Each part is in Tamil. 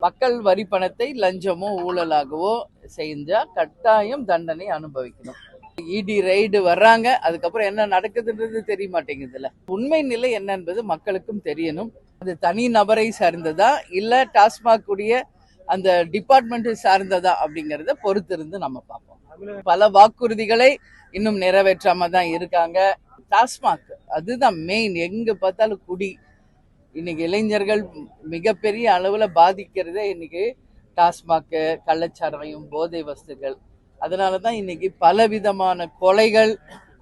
மக்கள் வரி பணத்தை லஞ்சமோ ஊழலாகவோ செஞ்சா கட்டாயம் தண்டனை அனுபவிக்கணும். இடி ரைடு வர்றாங்க அதுக்கப்புறம் என்ன நடக்குதுன்றது தெரிய மாட்டேங்குதுல்ல. உண்மை நிலை என்ன என்பது மக்களுக்கும் தெரியணும். அது தனி நபரை சார்ந்ததா இல்ல டாஸ்மாக் உடைய அந்த டிபார்ட்மெண்ட் சார்ந்ததா அப்படிங்கறத பொறுத்திருந்து நம்ம பார்ப்போம். பல வாக்குறுதிகளை இன்னும் நிறைவேற்றாம தான் இருக்காங்க. டாஸ்மாக் அதுதான் மெயின் எங்க பார்த்தாலும் குடி. இன்னைக்கு இளைஞர்கள் மிகப்பெரிய அளவில் பாதிக்கிறதே இன்னைக்கு டாஸ்மாக்கு கள்ளச்சாராயம் போதை வஸ்துகள். அதனால தான் இன்னைக்கு பலவிதமான கொலைகள்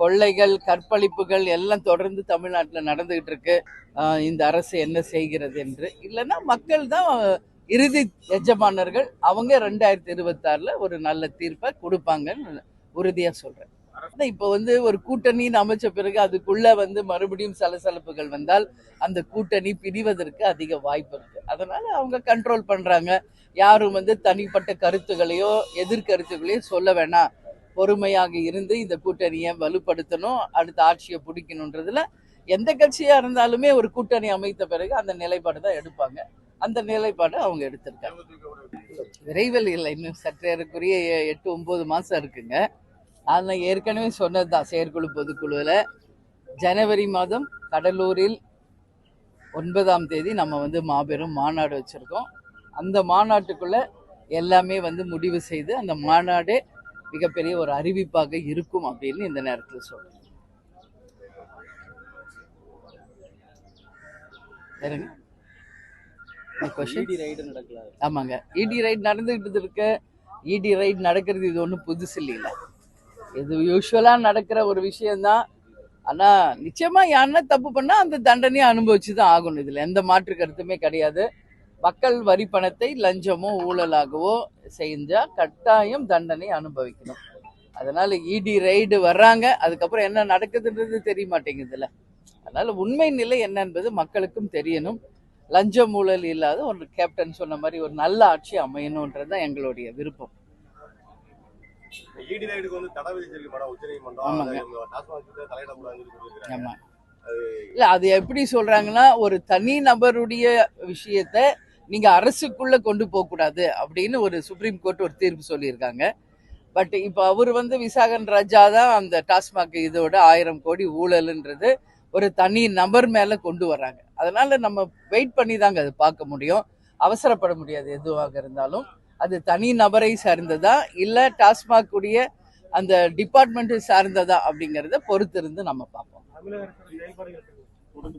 கொள்ளைகள் கற்பழிப்புகள் எல்லாம் தொடர்ந்து தமிழ்நாட்டில் நடந்துகிட்டு இருக்கு. இந்த அரசு என்ன செய்கிறது என்று. இல்லைன்னா மக்கள் தான் இறுதி எஜமானர்கள். அவங்க ரெண்டாயிரத்தி இருபத்தாறுல ஒரு நல்ல தீர்ப்பை கொடுப்பாங்கன்னு உறுதியாக சொல்கிறேன் ஆனால் இப்போ வந்து ஒரு கூட்டணின்னு அமைச்ச பிறகு அதுக்குள்ள வந்து மறுபடியும் சலசலப்புகள் வந்தால் அந்த கூட்டணி பிரிவதற்கு அதிக வாய்ப்பு இருக்கு. அதனால அவங்க கண்ட்ரோல் பண்றாங்க. யாரும் வந்து தனிப்பட்ட கருத்துகளையோ எதிர்கருத்துகளையோ சொல்ல வேணாம். பொறுமையாக இருந்து இந்த கூட்டணியை வலுப்படுத்தணும் அடுத்த ஆட்சியை பிடிக்கணுன்றதுல எந்த கட்சியா இருந்தாலுமே ஒரு கூட்டணி அமைத்த பிறகு அந்த நிலைப்பாடு தான் எடுப்பாங்க. அந்த நிலைப்பாடு அவங்க எடுத்திருக்காங்க. விரைவில் இல்லை இன்னும் சற்றேறக்குரிய எட்டு ஒன்பது மாசம் இருக்குங்க. நான் ஏற்கனவே சொன்னது தான் செயற்குழு பொதுக்குழுவில் ஜனவரி மாதம் கடலூரில் ஒன்பதாம் தேதி நம்ம வந்து மாபெரும் மாநாடு வச்சுருக்கோம். அந்த மாநாட்டுக்குள்ள எல்லாமே வந்து முடிவு செய்து அந்த மாநாடே மிகப்பெரிய ஒரு அறிவிப்பாக இருக்கும் அப்படின்னு இந்த நேரத்தில் ரைடு நடக்கல. ஆமாங்க. இடி ரைட் நடந்துகிட்டு இருக்கு. இடி ரைட் நடக்கிறது இது ஒன்றும் புதுசு இல்லைல்ல. இது யூஸ்வலாக நடக்கிற ஒரு விஷயம்தான். ஆனால் நிச்சயமாக யாருன்னா தப்பு பண்ணால் அந்த தண்டனையை அனுபவிச்சு தான் ஆகணும். இதில் எந்த மாற்று கருத்துமே கிடையாது. மக்கள் வரி பணத்தை லஞ்சமோ ஊழலாகவோ செஞ்சால் கட்டாயம் தண்டனை அனுபவிக்கணும். அதனால் இடி ரைடு வர்றாங்க. அதுக்கப்புறம் என்ன நடக்குதுன்றது தெரிய மாட்டேங்குதுல்ல. அதனால் உண்மை நிலை என்ன என்பது மக்களுக்கும் தெரியணும். லஞ்சம் ஊழல் இல்லாத ஒரு கேப்டன் சொன்ன மாதிரி ஒரு நல்ல ஆட்சி அமையணுன்றது தான் எங்களுடைய விருப்பம். ரைடுக்கு வந்து தடை விதிச்சிருக்கு மேடம் டாஸ்மாக் தலையிடக்கூடாதுன்னு ஆமா. இல்ல அது எப்படி சொல்றாங்கன்னா ஒரு தனி நபருடைய விஷயத்த நீங்க அரசுக்குள்ள கொண்டு போக கூடாது அப்படின்னு ஒரு சுப்ரீம் கோர்ட் ஒரு தீர்ப்பு சொல்லியிருக்காங்க. பட் இப்போ அவர் வந்து விசாகன் ராஜா தான் அந்த டாஸ்மாக் இதோட ஆயிரம் கோடி ஊழல்ன்றது ஒரு தனி நபர் மேல கொண்டு வர்றாங்க. அதனால நம்ம வெயிட் பண்ணி தாங்க அது பார்க்க முடியும். அவசரப்பட முடியாது எதுவாக இருந்தாலும். அது தனி நபரை சார்ந்ததா இல்லை டாஸ்மாக் உடைய அந்த டிபார்ட்மெண்ட்டை சார்ந்ததா அப்படிங்கறத பொறுத்திருந்து நம்ம பார்ப்போம்.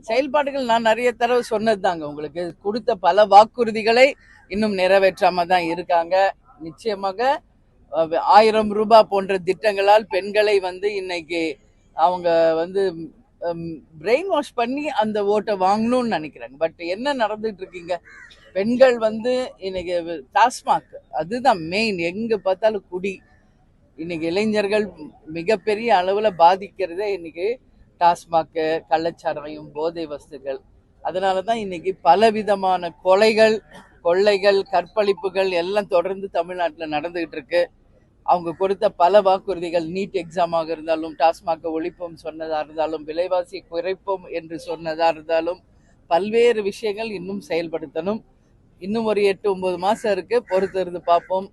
செயல்பாடுகள் நான் நிறைய தடவை சொன்னது தாங்க உங்களுக்கு. கொடுத்த பல வாக்குறுதிகளை இன்னும் நிறைவேற்றாம தான் இருக்காங்க. நிச்சயமாக ஆயிரம் ரூபாய் போன்ற திட்டங்களால் பெண்களை வந்து இன்னைக்கு அவங்க வந்து பிரெயின் வாஷ் பண்ணி அந்த ஓட்டை வாங்கணும்னு நினைக்கிறாங்க. பட் என்ன நடந்துட்டு இருக்கீங்க? பெண்கள் வந்து இன்னைக்கு டாஸ்மாக் அதுதான் மெயின் எங்க பார்த்தாலும் குடி. இன்னைக்கு இளைஞர்கள் மிகப்பெரிய அளவுல பாதிக்கிறதே இன்னைக்கு டாஸ்மாக்கு கள்ளச்சாராயம் போதை வஸ்துகள். அதனால தான் இன்னைக்கு பலவிதமான கொலைகள் கொள்ளைகள் கற்பழிப்புகள் எல்லாம் தொடர்ந்து தமிழ்நாட்டில் நடந்துகிட்டு இருக்கு. அவங்க கொடுத்த பல வாக்குறுதிகள் நீட் எக்ஸாமாக இருந்தாலும் டாஸ்மாக ஒழிப்போம் சொன்னதாக இருந்தாலும் விலைவாசி குறைப்போம் என்று சொன்னதாக இருந்தாலும் பல்வேறு விஷயங்கள் இன்னும் செயல்படுத்தணும். இன்னும் ஒரு எட்டு ஒன்பது மாசம் இருக்கு. பொறுத்திருந்து பார்ப்போம்.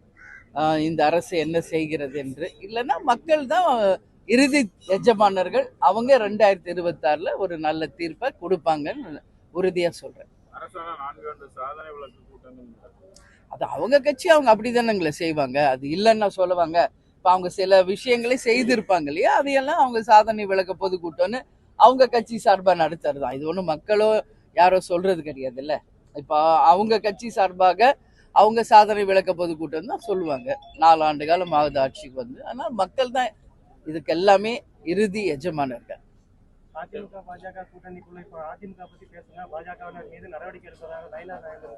இந்த அரசு என்ன செய்கிறது என்று. இல்லைன்னா மக்கள் தான் இறுதி எஜமானர்கள். அவங்க ரெண்டாயிரத்தி இருபத்தாறுல ஒரு நல்ல தீர்ப்பை கொடுப்பாங்கன்னு உறுதியா சொல்றேன். அரசாங்கம் நான்கு ஆண்டு சாதனை விளக்கு கூட்டங்கள் அது அவங்க கட்சி அவங்க அப்படிதானங்களே செய்வாங்க. அது இல்லைன்னா சொல்லுவாங்க. இப்போ அவங்க சில விஷயங்களை செய்திருப்பாங்க இல்லையா? அதையெல்லாம் அவங்க சாதனை விளக்க பொதுக்கூட்டம்னு அவங்க கட்சி சார்பாக நடத்துறது தான். இது ஒன்றும் மக்களோ யாரோ சொல்றது கிடையாது இல்ல இப்போ அவங்க கட்சி சார்பாக அவங்க சாதனை விளக்க பொதுக்கூட்டம் தான் சொல்லுவாங்க. நாலு ஆண்டு காலம் ஆகுது ஆட்சிக்கு வந்து. ஆனால் மக்கள் தான் இதுக்கு எல்லாமே இறுதி எஜமானர்கள். அதிமுக பாஜக கூட்டணிக்குள்ள இப்ப அதிமுக பத்தி பேசுங்க பாஜகவினர் மீது நடவடிக்கை எடுப்பதாக லைலா நாயகர்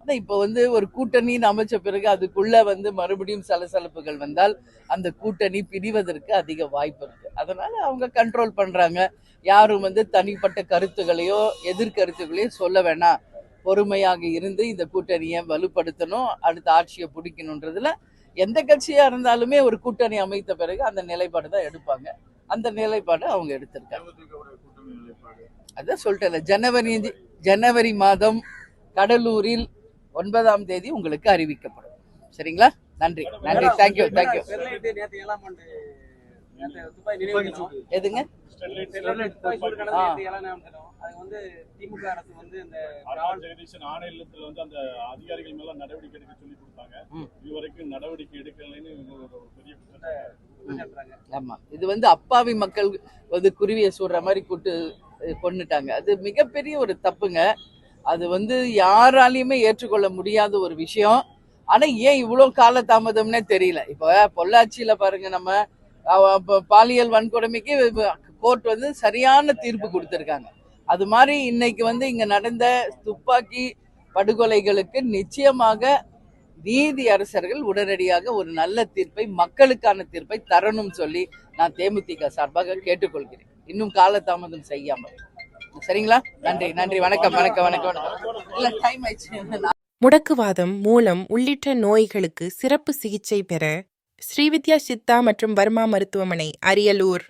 அதான் இப்போ வந்து ஒரு கூட்டணின்னு அமைச்ச பிறகு அதுக்குள்ள வந்து மறுபடியும் சலசலப்புகள் வந்தால் அந்த கூட்டணி பிரிவதற்கு அதிக வாய்ப்பு இருக்கு. அதனால அவங்க கண்ட்ரோல் பண்றாங்க. யாரும் வந்து தனிப்பட்ட கருத்துகளையோ எதிர்கருத்துகளையோ சொல்ல வேணாம். பொறுமையாக இருந்து இந்த கூட்டணியை வலுப்படுத்தணும் அடுத்த ஆட்சியை பிடிக்கணுன்றதுல எந்த கட்சியா இருந்தாலுமே ஒரு கூட்டணி அமைத்த பிறகு அந்த நிலைப்பாடு தான் எடுப்பாங்க. அந்த நிலைப்பாடு அவங்க எடுத்திருக்காங்க. அதான் சொல்லிட்டேன் ஜனவரி ஜனவரி மாதம் கடலூரில் ஒன்பதாம் தேதி உங்களுக்கு அறிவிக்கப்படும். சரிங்களா? நன்றி. நன்றி. Thank you thank you. எதுங்க? திமுக அரசு வந்து இந்த ஜெகதீசன் ஆணையத்தில் வந்து அந்த அதிகாரிகள் மேல நடவடிக்கை எடுக்க சொல்லி கொடுத்தாங்க. இதுவரைக்கும் நடவடிக்கை எடுக்கலைன்னு பெரிய. ஆமா. இது வந்து அப்பாவி மக்கள் வந்து குருவியை சுடுற மாதிரி கூட்டு அஹ், கொன்னுட்டாங்க. அது மிகப்பெரிய ஒரு தப்புங்க. அது வந்து யாராலையுமே ஏற்றுக்கொள்ள முடியாத ஒரு விஷயம். ஆனா ஏன் இவ்வளவு கால தாமதம்னே தெரியல. இப்ப பொள்ளாச்சியில பாருங்க நம்ம பாலியல் வன்கொடுமைக்கு கோர்ட் வந்து சரியான தீர்ப்பு கொடுத்திருக்காங்க. அது மாதிரி இன்னைக்கு வந்து இங்க நடந்த துப்பாக்கி படுகொலைகளுக்கு நிச்சயமாக நீதி அரசர்கள் உடனடியாக ஒரு நல்ல தீர்ப்பை மக்களுக்கான தீர்ப்பை தரணும் சொல்லி நான் தேமுதிக சார்பாக கேட்டுக்கொள்கிறேன். இன்னும் காலதாமதம் செய்யாமல். சரிங்களா? நன்றி நன்றி. வணக்கம் வணக்கம் வணக்கம். வணக்கம் இல்ல டைம் ஆயிடுச்சு. முடக்குவாதம் மூலம் உள்ளிட்ட நோய்களுக்கு சிறப்பு சிகிச்சை பெற ஸ்ரீவித்யா சித்தா மற்றும் வர்மா மருத்துவமனை அரியலூர்.